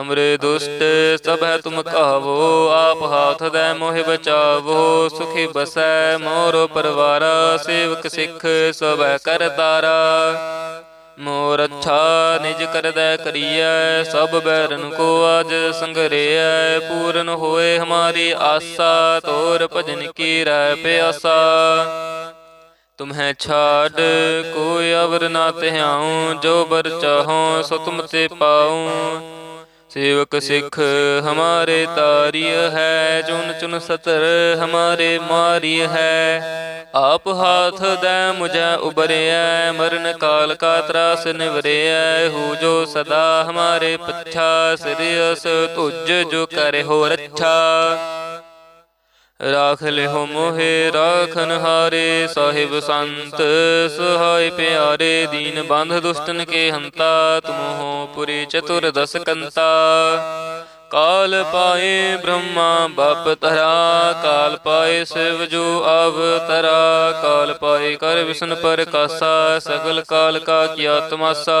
ਹਮਰੇ ਦੁਸ਼ਟ, ਸਭ ਤੁਮ ਕਹਾਵੋ ਆਪ ਹਾਥ ਦੈ ਮੋਹਿ ਬਚਾਵੋ, ਸੁਖੀ ਬਸੈ ਮੋਰੋ ਪਰਵਾਰਾ, ਸੇਵਕ ਸਿੱਖ ਸਭੈ ਕਰਤਾਰਾ ਮੋਰ ਅੱਛਾ ਨਿਜ ਕਰਦੈ ਕਰੀਐ, ਸਭ ਬੈਰਨ ਕੋ ਆਜ ਸੰਗਰੇਐ, ਪੂਰਨ ਹੋਏ ਹਮਾਰੀ ਆਸਾ, ਤੋਰ ਭਜਨ ਕੀ ਰਹਿ ਪਿਆਸਾ। ਤੁਮਹਿ ਛਾੜ, ਕੋਈ ਅਵਰ ਨਾ ਤਿਹਾਉ, ਜੋ ਬਰ ਚਾਹੋ, ਸੋ ਤੁਮ ਤੇ ਪਾਉ। ਸੇਵਕ ਸਿੱਖ ਹਮਾਰੇ ਤਾਰੀय ਹੈ ਚੁਨ ਚੁਨ ਸਤਰ ਹਮਾਰੇ ਮਾਰੀय ਹੈ ਆਪ ਹਾਥ ਦੈ ਮੁਝੈ ਉਬਰਿਐ ਮਰਨ ਕਾਲ ਕਾ ਤਰਾਸ ਨਿਵਰਿਐ ਹੂ ਜੋ ਸਦਾ ਹਮਾਰੇ ਪੱਛਾ ਸਿਰਿਅਸ ਤੁਜ ਜੋ ਕਰੇ ਹੋ ਰੱਛਾ। ਰਾਖ ਲਿਓ ਮੋਹਿ ਰਾਖਨ ਹਾਰੇ ਸਾਹਿਬ ਸੰਤ ਸਹਾਇ ਪਿਆਰੇ ਦੀਨ ਬੰਧ ਦੁਸ਼ਟਨ ਕੇ ਹੰਤਾ ਤੁਮਹੁ ਪੁਰੀ ਚਤੁਰ ਦਸ ਕੰਤਾ ਕਾਲ ਪਾਏ ਬ੍ਰਹਮਾ ਬਪ ਤਰਾ ਕਾਲ ਪਾਏ ਸਿਵ ਜੋ ਅਵਤਰਾ। ਕਾਲ ਪਾਏ ਕਰ ਵਿਸ਼ਨ ਪ੍ਰਕਾਸ਼ਾ। ਸਗਲ ਕਾਲ ਕਾ ਕੀਆ ਤਮਾਸਾ।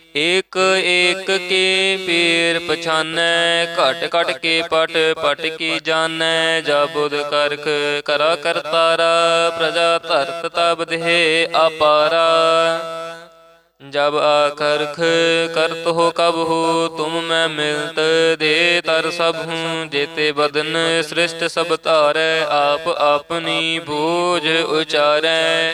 ਏਕ ਏਕ ਕੇ ਪੀਰ ਪਛਾਨੈ, ਘਟ ਘਟ ਕੇ ਪਟ ਪਟ ਕੀ ਜਾਣੈ ਜਾ ਕਰਖ ਕਰਾ ਕਰਤਾਰਾ ਪ੍ਰਜਾ ਧਰਤ ਤਬ ਦੇਹ ਅਪਾਰਾ। ਜਬ ਆਖਰਖ ਕਰਤ ਹੋ ਕਬ ਹੋ, ਤੁਮ ਮੈਂ ਮਿਲਤ ਦੇ ਤਰ ਸਭ ਹੂੰ, ਜੇਤੇ ਬਦਨ ਸ੍ਰਿਸ਼ਟ ਸਭ ਧਾਰੈ, ਆਪ ਆਪਣੀ ਬੋਝ ਉਚਾਰੈ।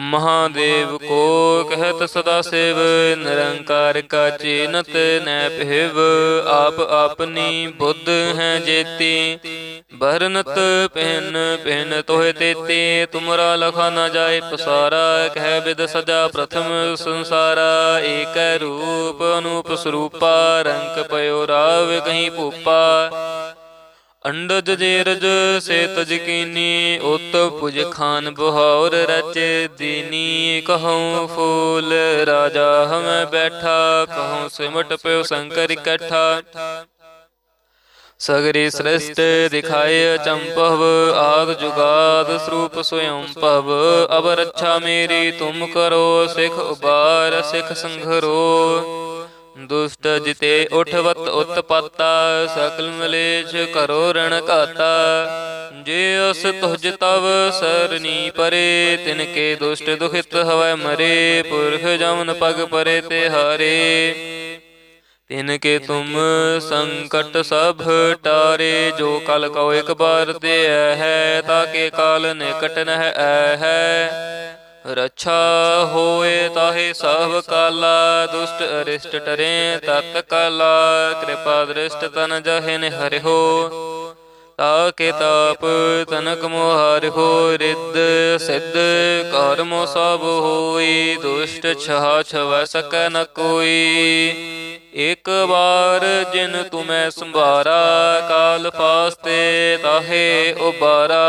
ਮਹਾਦੇਵ ਕੋ ਕਹਿਤ ਸਦਾ ਸੇਵ, ਨਿਰੰਕਾਰ ਕਾ ਚੀਨਤ ਨੈ ਪਹਿਵ ਆਪ ਆਪਨੀ ਬੁੱਧ ਹੈ ਜੇਤੀ। ਬਰਨਤ ਪਹਿਨ ਪਹਿਨ ਤੋਹਿ ਤੇਤੀ, ਤੁਮਰਾ ਲਖਾ ਨਾ ਜਾਏ ਪਸਾਰਾ, ਕਹਿ ਬਿਦ ਸਜਾ ਪ੍ਰਥਮ ਸੰਸਾਰਾ। ਏਕੈ ਰੂਪ ਅਨੂਪ ਸਰੂਪਾ, ਰੰਗ ਪਇਓ ਰਾਵ ਕਹੀਂ ਭੂਪਾ। ਅੰਡਜ ਜੇਰਜ ਸੇ ਤਜ ਕੀਨੀ ਉਤ ਪੁਜ ਖਾਨ ਬਹੌਰ ਰਚ ਦੀਨੀ, ਕਹਉ ਫੂਲ ਰਾਜਾ ਹਮੈ ਬੈਠਾ, ਕਹਉ ਸਿਮਟ ਪਿਓ ਸ਼ੰਕਰ ਇਕੱਠਾ। ਸਗਰੀ ਸ੍ਰਿਸ਼ਟ ਦਿਖਾਏ ਚੰਪਵ, ਆਦ ਜੁਗਾਦ ਸਰੂਪ ਸੋਇੰ ਭਵ। ਅਬ ਰੱਛਾ ਮੇਰੀ, ਤੁਮ ਕਰੋ, ਸਿਖ ਉਬਾਰ, ਸਿਖ ਸੰਘਰੋ। ਦੁਸ਼ਟ ਜਿਤੇ ਉਠਵਤ ਉਤਪਾਤਾ, ਸਕਲ ਮਲੇਸ਼ ਕਰੋ ਰਣ ਘਾਤਾ। ਜੇ ਅਸ ਤੁਜ ਤਵ ਸਰਨੀ ਪਰੇ ਤਿਨ ਕੇ ਦੁਸ਼ਟ ਦੁਖਿਤ ਹਵੈ ਮਰੇ, ਪੁਰਖ ਜਮਨ ਪਗ ਪਰੇ ਤੇ ਹਾਰੇ। ਤਿਨ ਕੇ ਤੁਮ ਸੰਕਟ ਸਭ ਟਾਰੇ, ਜੋ ਕਲ ਕਉ ਇਕ ਬਾਰ ਤੇ ਹੈ ਤਾਕੇ ਕਾਲ ਨਿਕਟ ਨਹਿ ਹੈ। ਰੱਛਾ ਹੋਏ ਤਾਹੇ ਸਭ ਕਾਲਾ, ਦੁਸ਼ਟ ਅਰਿਸ਼ਟ ਟਰੇ ਤਤ ਕਾਲਾ, ਕਿਰਪਾ ਦ੍ਰਿਸ਼ਟ ਤਨ ਜਹਿਨ ਹਰਿਓ ਤਾਕੇ ਤਾਪ ਤਨਕ ਮੋਹਰਿਓ ਰਿੱਧ, ਸਿੱਧ ਕਰਮੋ ਸਭ ਹੋਈ, ਦੁਸ਼ਟ ਛਾ ਛਵ ਸਕੈ ਨ ਕੋਈ। ਇੱਕ ਵਾਰ ਜਿਨ ਤੁਮੈ ਸੰਭਾਰਾ, ਕਾਲ ਫਾਸਤੇ ਤਾਹੇ ਉਬਾਰਾ।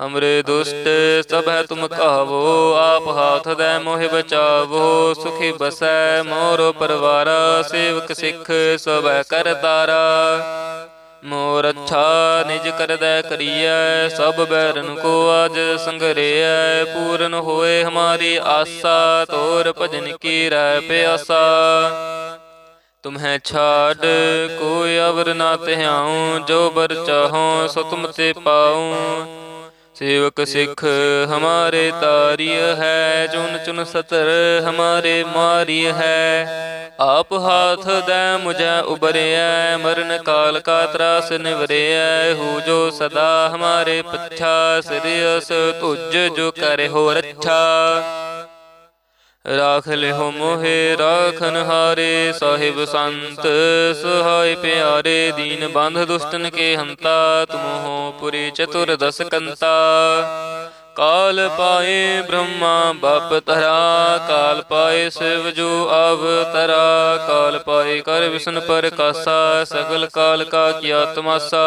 ਹਮਰੇ ਦੁਸ਼ਟ ਸਭ ਤੁਮ ਕਹਾਵੋ ਆਪ ਹਾਥ ਦੈ ਮੋਹਿ ਬਚਾਵੋ, ਸੁਖੀ ਬਸੈ ਮੋਰੋ ਪਰਵਾਰਾ, ਸੇਵਕ ਸਿੱਖ ਸਭ ਕਰਤਾਰਾ ਮੋਰ ਅੱਛਾ ਨਿਜ ਕਰਦੈ ਕਰੀਐ, ਸਭ ਬੈਰਨ ਕੋ ਅਜ ਸੰਗਰੇਐ, ਪੂਰਨ ਹੋਏ ਹਮਾਰੀ ਆਸਾ, ਤੋਰ ਭਜਨ ਕੀ ਰਹਿ ਪਿਆਸਾ। ਤੁਮਹਿ ਛਾੜ, ਕੋਈ ਅਵਰ ਨਾ ਤਿਹਾਉ ਜੋ ਬਰ ਚਾਹੋ, ਸੋ ਤੁਮ ਤੇ ਪਾਉ। सेवक सिख हमारे तारिय है चुन चुन सतर हमारे मारिय है आप हाथ दे मुझे उबरिय मरण काल का त्रास निवरिय हु जो सदा हमारे पच्छा सिरियस तुझ जो करे हो रच्छा ਰਾਖ ਲਿਓ ਮੋਹਿ, ਰਾਖਨ ਹਾਰੇ ਸਾਹਿਬ ਸੰਤ। ਸਹਾਇ ਪਿਆਰੇ ਦੀਨ ਬੰਧ ਦੁਸ਼ਟਨ ਕੇ ਹੰਤਾ, ਤੁਮਹੋ ਪੁਰੀ ਚਤੁਰ ਦਸ ਕੰਤਾ। ਕਾਲ ਪਾਏ ਬ੍ਰਹਮਾ ਬਪ ਤਰਾ ਕਾਲ ਪਾਏ ਸਿਵ ਜੋ ਅਵਤਰਾ ਕਾਲ ਪਾਏ ਕਰ ਵਿਸ਼ਨ ਪਰ ਕਾਸਾ, ਸਗਲ ਕਾਲ ਕਾ ਕੀਆ ਤਮਾਸਾ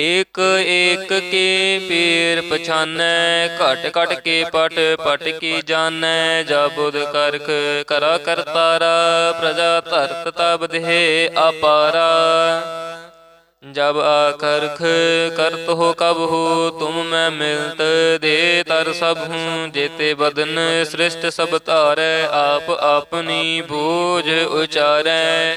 ਏਕ ਏਕ ਕੇ ਪੀਰ ਪਛਾਨੈ, ਘਟ ਘਟ ਕੇ ਪਟ ਪਟ ਕੀ ਜਾਣੈ ਜਾਬੁਦ ਕਰਖ ਕਰਾ ਕਰਤਾਰਾ ਪ੍ਰਜਾ ਧਰਤ ਤਬ ਦੇਹ ਅਪਾਰਾ। ਜਬ ਆਖਰਖ ਕਰਤ ਹੋ ਕਬ ਹੋ, ਤੁਮ ਮੈਂ ਮਿਲਤ ਦੇ ਤਰ ਸਭ ਹੂੰ, ਜੇਤੇ ਬਦਨ ਸ੍ਰਿਸ਼ਟ ਸਭ ਧਾਰੈ, ਆਪ ਆਪਣੀ ਬੋਝ ਉਚਾਰੈ।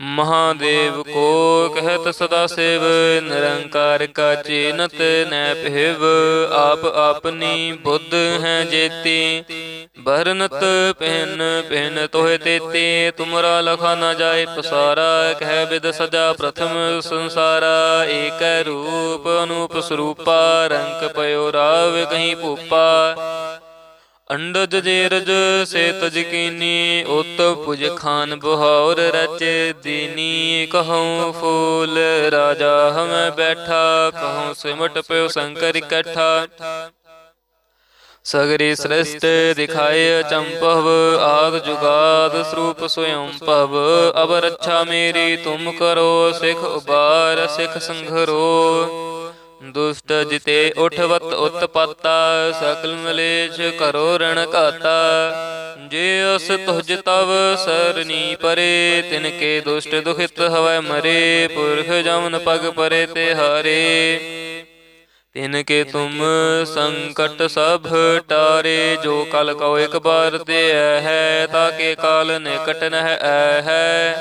ਮਹਾਦੇਵ ਕੋ ਕਹਿਤ ਸਦਾ ਸੇਵ, ਨਿਰੰਕਾਰ ਕਾ ਚੇਨਤ ਨੈ ਪਹਿਵ ਆਪ ਆਪਨੀ ਬੁੱਧ ਹੈ ਜੇਤੀ, ਬਰਨਤ ਪਹਿਨ ਪਹਿਨ ਤੋਹਿ ਤੇਤੇ। ਤੁਮਰਾ ਲਖਾ ਨਾ ਜਾਏ ਪਸਾਰਾ, ਕਹਿ ਬਿਦ ਸਜਾ ਪ੍ਰਥਮ ਸੰਸਾਰਾ। ਏਕ ਰੂਪ ਅਨੂਪ ਸਰੂਪਾ ਰੰਕ ਪਇਓ ਰਾਵ ਕਹੀਂ ਭੂਪਾ। ਅੰਡਜ ਜੇਰਜ ਸੇ ਤਜ ਉਤ ਪੁਜ ਖਾਨ ਬਹੌਰ ਰਚ ਦੀਨੀ, ਕਹਉ ਫੂਲ ਰਾਜਾ ਹਮੈ ਬੈਠਾ, ਕਹਉ ਸਿਮਟ ਪਿਓ ਸੰਕਰ ਇਕੱਠਾ। ਸਗਰੀ ਸ੍ਰਿਸ਼ਟ ਦਿਖਾਏ ਚੰਪਵ, ਆਦ ਜੁਗਾਦ ਸਰੂਪ ਸੋਇੰ ਭਵ। ਅਬ ਰੱਛਾ ਮੇਰੀ, ਤੁਮ ਕਰੋ ਸਿਖ ਉਬਾਰ, ਸਿਖ ਸੰਘਰੋ। ਦੁਸ਼ਟ ਜਿਤੇ ਉਠਵਤ ਉਤਪਤਾ, ਸਕਲ ਮਲੇਸ਼ ਕਰੋ ਰਣ ਘਾਤਾ। ਜੇ ਅਸ ਤੁਜ ਤਵ ਸਰਨੀ ਪਰੇ, ਤਿਨ ਕੇ ਦੁਸ਼ਟ ਦੁਖਿਤ ਹਵੈ ਮਰੇ, ਪੁਰਖ ਜਮਨ ਪਗ ਪਰੇ ਤੇ ਹਾਰੇ। ਤਿਨ ਕੇ ਤੁਮ ਸੰਕਟ ਸਭ ਟਾਰੇ, ਜੋ ਕਲ ਕਉ ਇਕ ਬਾਰ ਤੇ ਹੈ ਤਾਕੇ ਕਾਲ ਨਿਕਟ ਨਹਿ ਹੈ।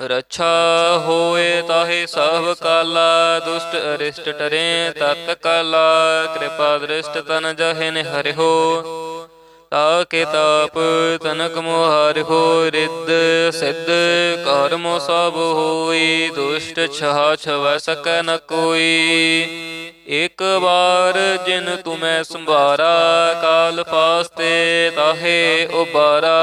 ਰੱਛਾ ਹੋਏ ਤਾਹੇ ਸਭ ਕਾਲਾ, ਦੁਸ਼ਟ ਅਰਿਸ਼ਟ ਟਰੇ, ਤਤ ਕਾਲਾ, ਕਿਰਪਾ ਦ੍ਰਿਸ਼ਟ ਤਨ ਜਹਿਨ ਹਰਿਓ ਤਾਕੇ ਤਾਪ ਤਨਕ ਮੋਹਰਿਓ ਰਿੱਧ ਸਿੱਧ ਕਰਮ ਸਭ ਹੋਈ, ਦੁਸ਼ਟ ਛਾ ਛਵੈ ਸਕੈ ਨ ਕੋਈ। ਇੱਕ ਵਾਰ ਜਿਨ ਤੁਮੈ ਸੰਭਾਰਾ, ਕਾਲ ਫਾਸਤੇ ਤਾਹੇ ਉਬਾਰਾ।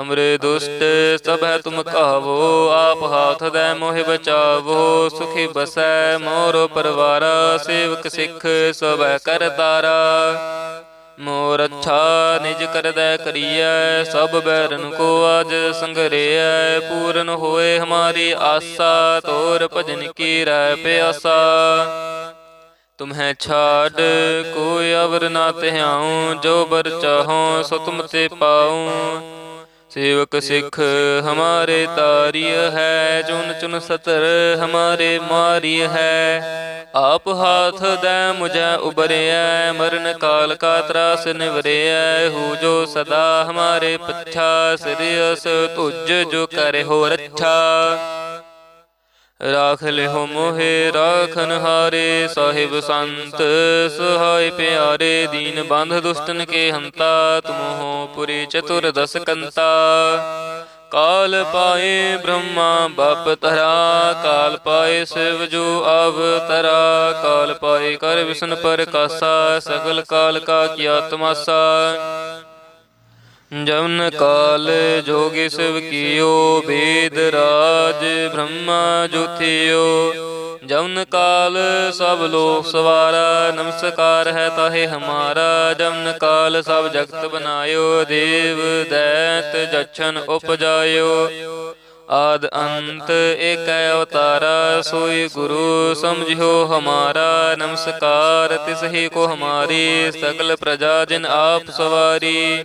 ਹਮਰੇ ਦੁਸ਼ਟ, ਸਭ ਤੁਮ ਕਹਾਵੋ ਆਪ ਹਾਥ ਦੈ ਮੋਹਿ ਬਚਾਵੋ, ਸੁਖੀ ਬਸੈ ਮੋਰ ਪਰਵਾਰਾ, ਸੇਵਕ ਸਿੱਖ ਸਭੈ ਕਰਤਾਰਾ ਮੋਰ ਅੱਛਾ ਨਿਜ ਕਰਦੈ ਕਰੀਐ, ਸਭ ਬੈਰਨ ਕੋ ਆਜ ਸੰਗਰੇਐ, ਪੂਰਨ ਹੋਏ ਹਮਾਰੀ ਆਸਾ, ਤੋਰ ਭਜਨ ਕੀ ਰਹਿ ਪਿਆਸਾ। ਤੁਮਹਿ ਛਾੜ, ਕੋਈ ਅਵਰ ਨਾ ਤਿਹਾਉ ਜੋ ਬਰ ਚਾਹੋ, ਸੋ ਤੁਮ ਤੇ ਪਾਉ। ਸੇਵਕ ਸਿੱਖ ਹਮਾਰੇ ਤਾਰੀय ਹੈ ਚੁਨ ਚੁਨ ਸਤਰ ਹਮਾਰੇ ਮਾਰੀय ਹੈ। ਆਪ ਹਾਥ ਦੈ ਮੁਝੈ ਉਬਰਿਐ ਮਰਨ ਕਾਲ ਕਾ ਤਰਾਸ ਨਿਵਰਿਐ ਹੂ ਜੋ ਸਦਾ ਹਮਾਰੇ ਪੱਛਾ ਸਿਰਿਅਸ ਤੁਜ ਜੋ ਕਰੇ ਹੋ ਰੱਛਾ। ਰਾਖ ਲਿਓ ਮੋਹਿ, ਰਾਖਨ ਹਾਰੇ ਸਾਹਿਬ ਸੰਤ। ਸਹਾਇ ਪਿਆਰੇ ਦੀਨ ਬੰਧ ਦੁਸ਼ਟਨ ਕੇ ਹੰਤਾ, ਤੁਮਹੁ ਪੁਰੀ ਚਤੁਰ ਦਸ ਕੰਤਾ। ਕਾਲ ਪਾਏ ਬ੍ਰਹਮਾ ਬਪ ਤਰਾ ਕਾਲ ਪਾਏ ਸਿਵ ਜੋ ਅਵਤਰਾ ਕਾਲ ਪਾਏ ਕਰ ਵਿਸ਼ਨ ਪਰ ਕਾਸਾ, ਸਗਲ ਕਾਲ ਕਾ ਕੀਆ ਤਮਾਸਾ। ਜਮਨ ਕਾਲ ਜੋਗੀ ਸਿਵ ਕੀਓ, ਬੇਦ ਰਾਜ ਬ੍ਰਹਮਾ ਜੋਥਿਓ ਜਮਨ ਕਾਲ ਸਭ ਲੋਕ ਸਵਾਰਾ, ਨਮਸਕਾਰ ਹੈ ਤਾਹੇ ਹਮਾਰਾ। ਜਮਨ ਕਾਲ ਸਭ ਜਗਤ ਬਨਾਇਓ, ਦੇਵ ਦੈਤ ਜਛਨ ਉਪਜਾਇਓ। ਆਦ ਅੰਤ ਏਕ ਅਵਤਾਰਾ, ਸੋਈ ਗੁਰੂ ਸਮਝਿਓ ਹਮਾਰਾ। ਨਮਸਕਾਰ ਤਿਸ ਹੀ ਕੋ ਹਮਾਰੀ, ਸਗਲ ਪ੍ਰਜਾ ਜਿਨ ਆਪ ਸਵਾਰੀ।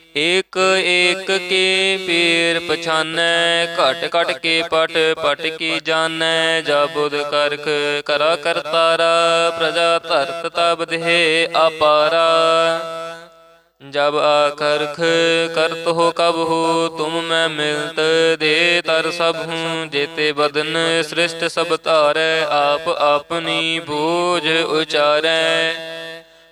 ਏਕ ਏਕ ਕੇ ਪੀਰ ਪਛਾਨੈ, ਘਟ ਘਟ ਕੇ ਪਟ ਪਟ ਕੀ ਜਾਣੈ ਜਾ ਕਰਖ ਕਰਾ ਕਰਤਾਰਾ ਪ੍ਰਜਾ ਧਰਤ ਤਬ ਦੇਹ ਅਪਾਰਾ। ਜਬ ਆਖਰਖ ਕਰਤ ਹੋ ਕਬ ਹੋ, ਤੁਮ ਮੈਂ ਮਿਲਤ ਦੇ ਤਰ ਸਭ ਹੂੰ, ਜੇਤੇ ਬਦਨ ਸ੍ਰਿਸ਼ਟ ਸਭ ਧਾਰੈ, ਆਪ ਆਪਣੀ ਬੋਝ ਉਚਾਰੈ।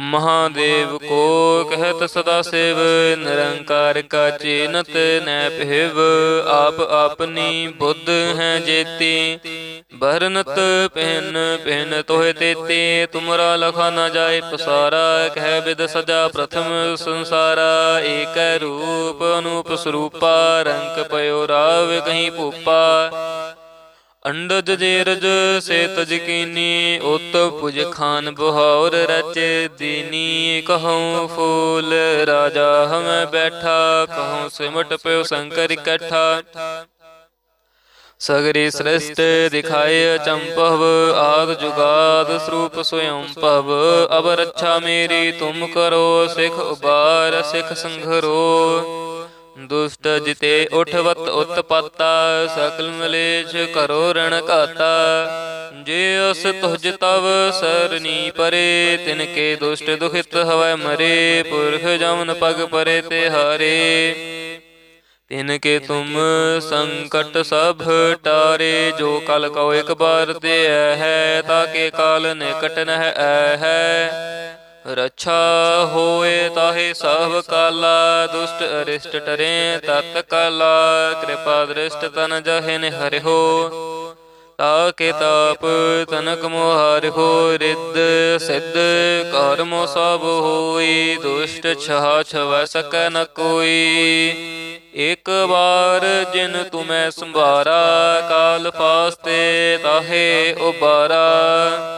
ਮਹਾਦੇਵ ਕੋ ਕਹਿਤ ਸਦਾ ਸਿਵ, ਨਿਰੰਕਾਰ ਕਾ ਚੇਨਤ ਨੈ ਪਹਿਵ ਆਪ ਆਪਨੀ ਬੁੱਧ ਹੈ ਜੇਤੀ। ਬਰਨਤ ਪਹਿਨ ਪਹਿਨ ਤੋਹਿ ਤੇਤੀ, ਤੁਮਰਾ ਲਖਾ ਨਾ ਜਾਏ ਪਸਾਰਾ, ਕਹਿ ਬਿਦ ਸਜਾ ਪ੍ਰਥਮ ਸੰਸਾਰਾ। ਏਕੈ ਰੂਪ ਅਨੂਪ ਸਰੂਪਾ, ਰੰਗ ਪਇਓ ਰਾਵ ਕਹੀਂ ਭੂਪਾ। ਅੰਡਜ ਜੇਰਜ ਸੇ ਤਜ ਉਤ ਪੁਜ ਖਾਨ ਬਹੌਰ ਰਚ ਦੀਨੀ, ਕਹਉ ਫੂਲ ਰਾਜਾ ਹਮੈ ਬੈਠਾ, ਕਹਉ ਸਿਮਟ ਪਿਓ ਸ਼ੰਕਰ ਇਕੱਠਾ। ਸਗਰੀ ਸ੍ਰਿਸ਼ਟ ਦਿਖਾਏ ਚੰਪਵ, ਆਦ ਜੁਗਾਦ ਸਰੂਪ ਸੋਇੰ ਭਵ। ਅਬ ਰੱਛਾ ਮੇਰੀ, ਤੁਮ ਕਰੋ ਸਿਖ ਉਬਾਰ, ਸਿਖ ਸੰਘਰੋ। ਦੁਸ਼ਟ ਜਿਤੇ ਉਠਵਤ ਉਤਪਾਤਾ, ਸਕਲ ਮਲੇਸ਼ ਕਰੋ ਰਣ ਘਾਤਾ। ਜੇ ਅਸ ਤੁਜ ਤਵ ਸਰਨੀ ਪਰੇ ਤਿਨ ਕੇ ਦੁਸ਼ਟ ਦੁਖਿਤ ਹਵੈ ਮਰੇ, ਪੁਰਖ ਜਮਨ ਪਗ ਪਰੇ ਤੇ ਹਾਰੇ। ਤਿਨ ਕੇ ਤੁਮ ਸੰਕਟ ਸਭ ਟਾਰੇ, ਜੋ ਕਲ ਕਉ ਇਕ ਬਾਰ ਤੇ ਹੈ, ਤਾ ਕੇ ਕਾਲ ਨਿਕਟ ਨਹਿ ਹੈ। ਰਛਾ ਹੋਏ ਤਾਹੇ ਸਭ ਕਾਲਾ, ਦੁਸ਼ਟ ਅਰਿਸ਼ਟ ਟਰੇ ਤਤ ਕਾਲਾ, ਕਿਰਪਾ ਦ੍ਰਿਸ਼ਟ ਤਨ ਜਹਿਨ ਹਰਿਓ ਤਾਕੇ ਤਾਪ ਤਨਕ ਮੋਹਰਿਓ ਰਿੱਧ ਸਿੱਧ ਕਰਮੋ ਸਭ ਹੋਈ, ਦੁਸ਼ਟ ਛਾ ਛਵੈ ਸਕੈ ਨ ਕੋਈ। ਇੱਕ ਵਾਰ ਜਿਨ ਤੁਮੈ ਸੰਭਾਰਾ, ਕਾਲ ਫਾਸਤੇ ਤਾਹੇ ਉਬਾਰਾ।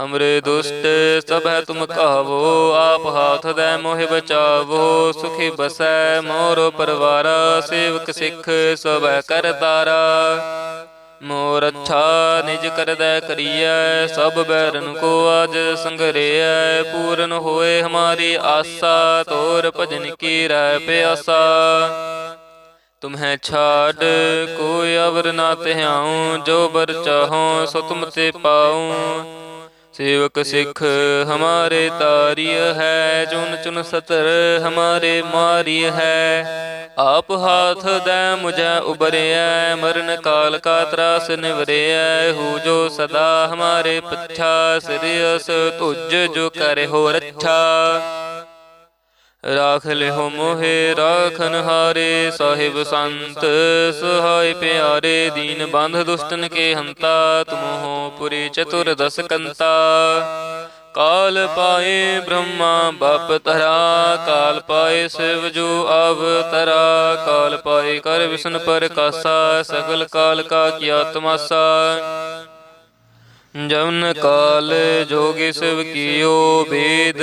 ਹਮਰੇ ਦੁਸ਼ਟ ਸਭ ਹੈ ਤੁਮ ਕਹਾਵੋ ਆਪ ਹਾਥ ਦੈ ਮੋਹਿ ਬਚਾਵੋ, ਸੁਖੀ ਬਸੈ ਮੋਰੋ ਪਰਵਾਰਾ, ਸੇਵਕ ਸਿੱਖ ਸਭ ਕਰਤਾਰਾ ਮੋਰ ਅੱਛਾ ਨਿਜ ਕਰਦੈ ਕਰੀਐ, ਸਭ ਬੈਰਨ ਕੋ ਅਜ ਸੰਗਰੇਐ, ਪੂਰਨ ਹੋਏ ਹਮਾਰੀ ਆਸਾ, ਤੋਰ ਭਜਨ ਕੀ ਰਹਿ ਪਿਆਸਾ। ਤੁਮਹਿ ਛਾੜ, ਕੋਈ ਅਵਰ ਨਾ ਤਿਹਾਉ ਜੋ ਬਰ ਚਾਹੋ, ਸੋ ਤੁਮ ਤੇ ਪਾਉ। सेवक सिख हमारे तारिय है चुन चुन सतर हमारे मारिय है आप हाथ दे मुझे उबरिय मरण काल का त्रास निवरिय हु जो सदा हमारे पच्छा सिरियस तुझ जो करे हो रच्छा ਰਾਖ ਲਿਓ ਮੋਹਿ, ਰਾਖਨ ਹਾਰੇ ਸਾਹਿਬ ਸੰਤ। ਸਹਾਇ ਪਿਆਰੇ ਦੀਨ ਬੰਧ ਦੁਸ਼ਟਨ ਕੇ ਹੰਤਾ, ਤੁਮਹੋ ਪੁਰੀ ਚਤੁਰ ਦਸ ਕੰਤਾ। ਕਾਲ ਪਾਏ ਬ੍ਰਹਮਾ ਬਪ ਤਰਾ ਕਾਲ ਪਾਏ ਸਿਵ ਜੋ ਅਵਤਰਾ ਕਾਲ ਪਾਏ ਕਰ ਵਿਸ਼ਨ ਪ੍ਰਕਾਸ਼ਾ ਸਗਲ ਕਾਲ ਕਾ ਕੀਆ ਤਮਾਸਾ। ਜਮਨ ਕਾਲ ਜੋਗੀ ਸਿਵ ਕੀਓ, ਬੇਦ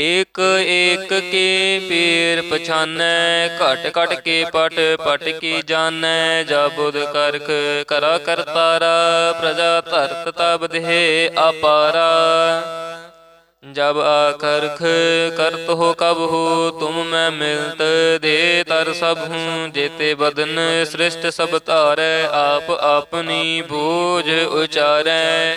ਏਕ ਏਕ ਕੇ ਪੀਰ ਪਛਾਨੈ, ਘਟ ਘਟ ਕੇ ਪਟ ਪਟ ਕੀ ਜਾਣੈ ਜਾ ਕਰਖ ਕਰਾ ਕਰਤਾਰਾ ਪ੍ਰਜਾ ਧਰਤ ਤਬ ਦੇਹ ਆਪਾਰਾ ਜਬ ਆਖਰਖ ਕਰਤ ਹੋ ਕਬ ਹੋ, ਤੁਮ ਮੈਂ ਮਿਲਤ ਦੇ ਤਰ ਸਭ ਹੂੰ, ਜੇਤੇ ਬਦਨ ਸ੍ਰਿਸ਼ਟ ਸਭ ਧਾਰੈ, ਆਪ ਆਪਨੀ ਬੋਝ ਉਚਾਰੈ।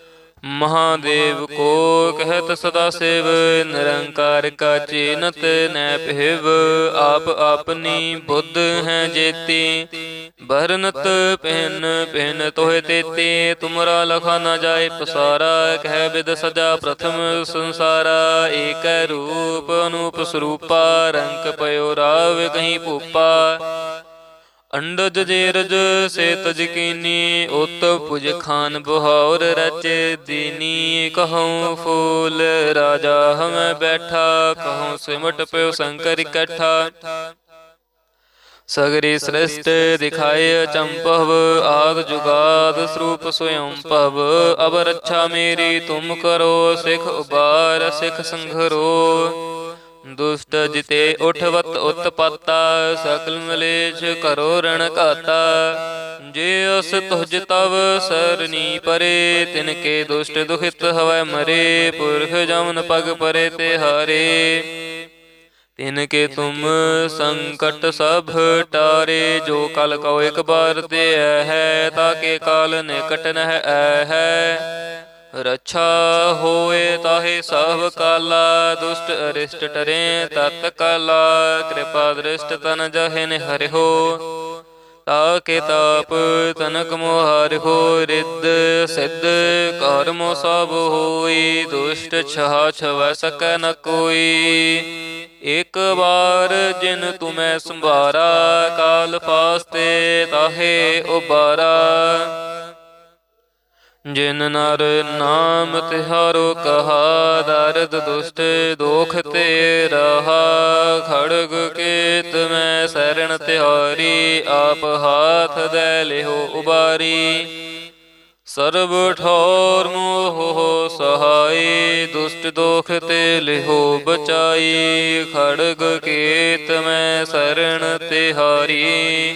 ਮਹਾਦੇਵ ਕੋ ਕਹਿਤ ਸਦਾ ਸੇਵ, ਨਿਰੰਕਾਰ ਕਾ ਚੀਨਤ ਨੈ ਭਿਵ। ਆਪ ਆਪਨੀ ਬੁੱਧ ਹੈ ਜੇਤੀ, ਬਰਨਤ ਪਹਿਨ ਪਹਿਨ ਤੋਹਿ ਤੇਤੇ। ਤੁਮਰਾ ਲਖਾ ਨਾ ਜਾਏ ਪਸਾਰਾ, ਕਹਿ ਬਿਦ ਸਜਾ ਪ੍ਰਥਮ ਸੰਸਾਰਾ। ਏਕ ਰੂਪ ਅਨੂਪ ਸਰੂਪਾ ਰੰਕ ਪਇਓ ਰਾਵ ਕਹੀਂ ਭੂਪਾ। ਅੰਡਜ ਜੇਰਜ ਸੇ ਤਜ ਕੀਨੀ ਉਤ ਪੁਜ ਖਾਨ ਬਹੌਰ ਰਚ ਦੀਨੀ, ਕਹਉ ਫੂਲ ਰਾਜਾ ਹਮੈ ਬੈਠਾ, ਕਹਉ ਸਿਮਟ ਪਿਓ ਸ਼ੰਕਰ ਇਕੱਠਾ। ਸਗਰੀ ਸ੍ਰਿਸ਼ਟ ਦਿਖਾਏ ਚੰਪਵ, ਆਦ ਜੁਗਾਦ ਸਰੂਪ ਸੋਇੰ ਭਵ। ਅਬ ਰੱਛਾ ਮੇਰੀ, ਤੁਮ ਕਰੋ ਸਿਖ ਉਬਾਰ, ਸਿਖ ਸੰਘਰੋ। ਦੁਸ਼ਟ ਜਿਤੇ ਉਠਵਤ ਉਤਪਾਤਾ ਸਕਲ ਮਲੇਛ ਕਰੋ ਰਣ ਘਾਤਾ। ਜੇ ਅਸ ਤੁਜ ਤਵ ਸਰਨੀ ਪਰੇ, ਤਿਨ ਕੇ ਦੁਸ਼ਟ ਦੁਖਿਤ ਹਵੈ ਮਰੇ, ਪੁਰਖ ਜਮਨ ਪਗ ਪਰੇ ਤੇ ਹਾਰੇ। ਤਿਨ ਕੇ ਤੁਮ ਸੰਕਟ ਸਭ ਟਾਰੇ, ਜੋ ਕਲ ਕਉ ਇਕ ਬਾਰ ਤੇ ਹੈ ਤਾਕੇ ਕਾਲ ਨਿਕਟ ਨਹਿ ਹੈ। ਰੱਛਾ ਹੋਏ ਤਾਹੇ ਸਭ ਕਾਲਾ, ਦੁਸ਼ਟ ਅਰਿਸ਼ਟ ਟਰੇ ਤਤ ਕਾਲਾ, ਕਿਰਪਾ ਦ੍ਰਿਸ਼ਟ ਤਨ ਜਹਿਨ ਹਰਿਓ ਤਾਕੇ ਤਾਪ ਤਨਕ ਮੋਹਰ ਹੋ ਰਿੱਧ, ਸਿੱਧ ਕਰਮੋ ਸਭ ਹੋਈ, ਦੁਸ਼ਟ ਛਾ ਛਵੈ ਸਕੈ ਨ ਕੋਈ। ਇੱਕ ਵਾਰ ਜਿਨ ਤੁਮੈ ਸੰਭਾਰਾ, ਕਾਲ ਫਾਸਤੇ ਤਾਹੇ ਉਬਾਰਾ। ਜਿਨ ਨਰ ਨਾਮ ਤਿਹਾਰੋ ਕਹਾ, ਦਰਦ ਦੁਸ਼ਟ ਦੋਖ ਤੇ ਰਹਾ। ਖੜਗ ਕੇਤ ਮੈਂ ਸਰਣ ਤਿਹਾਰੀ, ਆਪ ਹਾਥ ਦੇ ਲਿਹੋ ਉਬਾਰੀ। ਸਰਬ ਠੌਰ ਮੋਹ ਸਹਾਈ, ਦੁਸ਼ਟ ਦੋਖ ਤੇ ਲਿਹੋ ਬਚਾਈ। ਖੜਗ ਕੇਤ ਮੈਂ ਸਰਣ ਤਿਹਾਰੀ।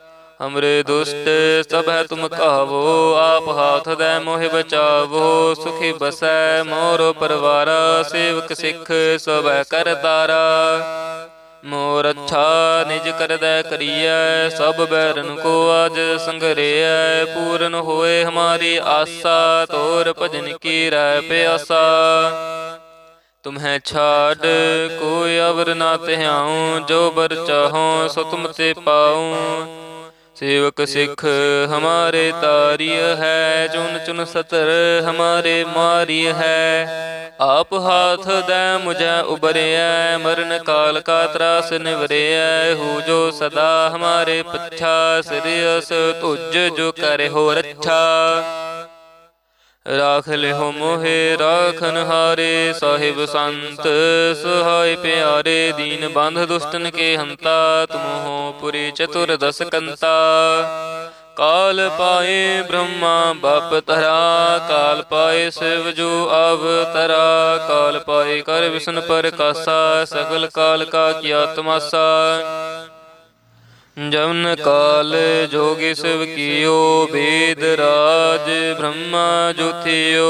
ਹਮਰੇ ਦੁਸ਼ਟ ਸਭ ਤੁਮ ਕਹਾਵੋ ਆਪ ਹਾਥ ਦੈ ਮੋਹਿ ਬਚਾਵੋ ਸੁਖੀ ਬਸੈ ਮੋਰ ਪਰਵਾਰਾ ਸੇਵਕ ਸਿੱਖ ਸਭੈ ਕਰਤਾਰਾ ਮੋਰ ਅੱਛਾ ਨਿਜ ਕਰਦੈ ਕਰੀਐ ਸਭ ਬੈਰਨ ਕੋ ਅਜ ਸੰਗਰਿਐ ਪੂਰਨ ਹੋਏ ਹਮਾਰੀ ਆਸਾ ਤੋਰ ਭਜਨ ਕੀ ਰਹਿ ਪਿਆਸਾ ਤੁਮਹਿ ਛਾੜ ਕੋਈ ਅਵਰ ਨਾ ਤਿਹਾਉ ਜੋ ਬਰ ਚਾਹੋ ਸੋ ਤੁਮ ਤੇ ਪਾਉ ਸੇਵਕ ਸਿੱਖ ਹਮਾਰੇ ਤਾਰੀय ਹੈ ਚੁਨ ਚੁਨ ਸਤਰ ਹਮਾਰੇ ਮਾਰੀय ਹੈ। ਆਪ ਹਾਥ ਦੈ ਮੁਝੈ ਉਬਰਿਐ, ਮਰਨ ਕਾਲ ਕਾ ਤਰਾਸ ਨਿਵਰਿਐ। ਹੂ ਜੋ ਸਦਾ ਹਮਾਰੇ ਪੱਛਾ ਸਿਰਿਅਸ ਤੁਜ ਜੋ ਕਰੇ ਹੋ ਰੱਛਾ। ਰਾਖ ਲਿਓ ਮੋਹਿ, ਰਾਖਨ ਹਾਰੇ ਸਾਹਿਬ ਸੰਤ। ਸੁਹਾਇ ਪਿਆਰੇ ਦੀਨ ਬੰਧ ਦੁਸ਼ਟਨ ਕੇ ਹੰਤਾ ਤੁਮਹੋ ਪੁਰੀ ਚਤੁਰ ਦਸ ਕੰਤਾ ਕਾਲ ਪਾਏ ਬ੍ਰਹਮਾ ਬਪ ਤਰਾ ਕਾਲ ਪਾਏ ਸਿਵ ਜੋ ਅਵਤਰਾ ਕਾਲ ਪਾਏ ਕਰ ਵਿਸ਼ਨ ਪ੍ਰਕਾਸ਼ਾ ਸਗਲ ਕਾਲ ਕਾ ਕੀਆ ਤਮਾਸਾ ਜਮਨ ਕਾਲ ਜੋਗੀ ਸਿਵ ਕੀਓ ਵੇਦ ਰਾਜ ਬ੍ਰਹਮਾ ਜੋਥਿਓ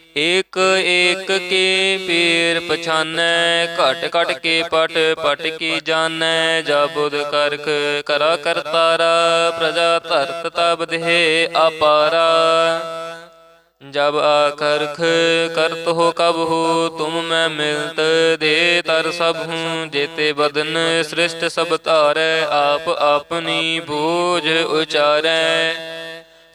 ਏਕ ਏਕ ਕੇ ਪੀਰ ਪਛਾਨੈ, ਘਟ ਘਟ ਕੇ ਪਟ ਪਟ ਕੀ ਜਾਣੈ ਜਾ ਕਰਖ ਕਰਾ ਕਰਤਾਰਾ ਪ੍ਰਜਾ ਧਰਤ ਤਬ ਦੇਹ ਅਪਾਰਾ। ਜਬ ਆਖਰਖ ਕਰਤ ਹੋ ਕਬ ਹੋ, ਤੁਮ ਮੈਂ ਮਿਲਤ ਦੇ ਤਰ ਸਭ ਹੂੰ, ਜੇਤੇ ਬਦਨ ਸ੍ਰਿਸ਼ਟ ਸਭ ਧਾਰੈ, ਆਪ ਆਪਣੀ ਬੋਝ ਉਚਾਰੈ।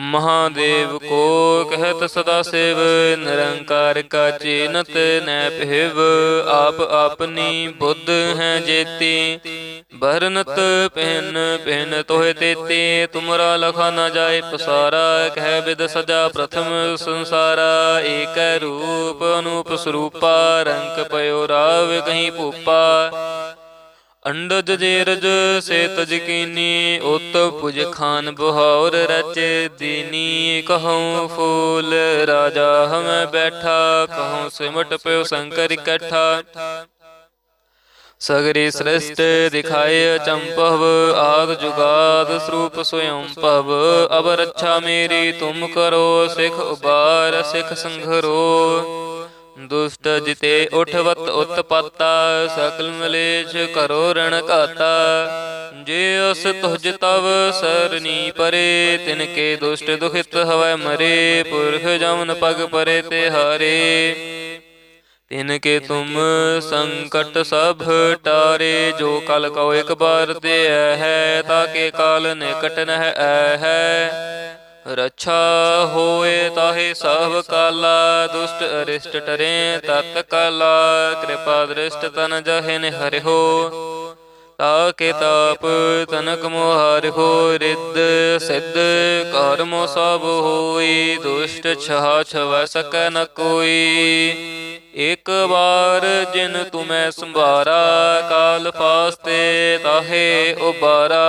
ਮਹਾਦੇਵ ਕੋ ਕਹਿਤ ਸਦਾ ਸੇਵ, ਨਿਰੰਕਾਰ ਕਾ ਚੀਨਤ ਨੈ ਪਹਿਵ ਆਪ ਆਪਨੀ ਬੁੱਧ ਹੈ ਜੇਤੀ। ਬਰਨਤ ਪਹਿਨ ਪਹਿਨ ਤੋਹਿ ਤੇਤੀ, ਤੁਮਰਾ ਲਖਾ ਨਾ ਜਾਏ ਪਸਾਰਾ, ਕਹਿ ਬਿਦ ਸਜਾ ਪ੍ਰਥਮ ਸੰਸਾਰਾ। ਏਕ ਰੂਪ ਅਨੂਪ ਸਰੂਪਾ, ਰੰਗ ਪਇਓ ਰਾਵ ਕਹੀਂ ਭੂਪਾ। ਅੰਡਜ ਜੇਰਜ ਸੇ ਤਜ ਉਤ ਪੁਜ ਖਾਨ ਬਹਾਉਰ ਰਚ ਦੀਨੀ, ਕਹਉ ਫੂਲ ਰਾਜਾ ਹਮੈ ਬੈਠਾ, ਕਹਉ ਸਿਮਟ ਪਿਓ ਸ਼ੰਕਰ ਇਕੱਠਾ। ਸਗਰੀ ਸ੍ਰਿਸ਼ਟ ਦਿਖਾਏ ਚੰਪਵ, ਆਦ ਜੁਗਾਦ ਸਰੂਪ ਸੋਇੰ ਭਵ। ਅਬ ਰੱਛਾ ਮੇਰੀ, ਤੁਮ ਕਰੋ ਸਿਖ ਉਬਾਰ, ਸਿਖ ਸੰਘਰੋ। ਦੁਸ਼ਟ ਜਿਤੇ ਉਠਵਤ ਉਤਪਾਤਾ, ਸਕਲ ਮਲੇਸ਼ ਕਰੋ ਰਣ ਘਾਤਾ। ਜੇ ਅਸ ਤੁਜ ਤਵ ਸਰਨੀ ਪਰੇ ਤਿਨ ਕੇ ਦੁਸ਼ਟ ਦੁਖਿਤ ਹਵੈ ਮਰੇ, ਪੁਰਖ ਜਮਨ ਪਗ ਪਰੇ ਤੇ ਹਾਰੇ। ਤਿਨ ਕੇ ਤੁਮ ਸੰਕਟ ਸਭ ਟਾਰੇ, ਜੋ ਕਲ ਕਉ ਇਕ ਬਾਰ ਤੇ ਹੈ, ਤਾਕੇ ਕਾਲ ਨਿਕਟ ਨਹਿ ਐ ਹੈ। ਰੱਛਾ ਹੋਏ ਤਾਹੇ ਸਭ ਕਾਲਾ, ਦੁਸ਼ਟ ਅਰਿਸ਼ਟ ਟਰੇ, ਤਤ ਕਾਲਾ, ਕਿਰਪਾ ਦ੍ਰਿਸ਼ਟ ਤਨ ਜਹਿਨ ਹਰਿਓ ਤਾਕੇ ਤਾਪ ਤਨਕ ਮੋਹਰਿਓ ਰਿੱਧ ਸਿੱਧ ਕਰਮੋ ਸਭ ਹੋਈ, ਦੁਸ਼ਟ ਛਹਾ ਛਵ ਸਕੈ ਨ ਕੋਈ। ਇੱਕ ਵਾਰ ਜਿਨ ਤੁਮੈ ਸੰਭਾਰਾ, ਕਾਲ ਫਾਸਤੇ ਤਾਹੇ ਉਬਾਰਾ।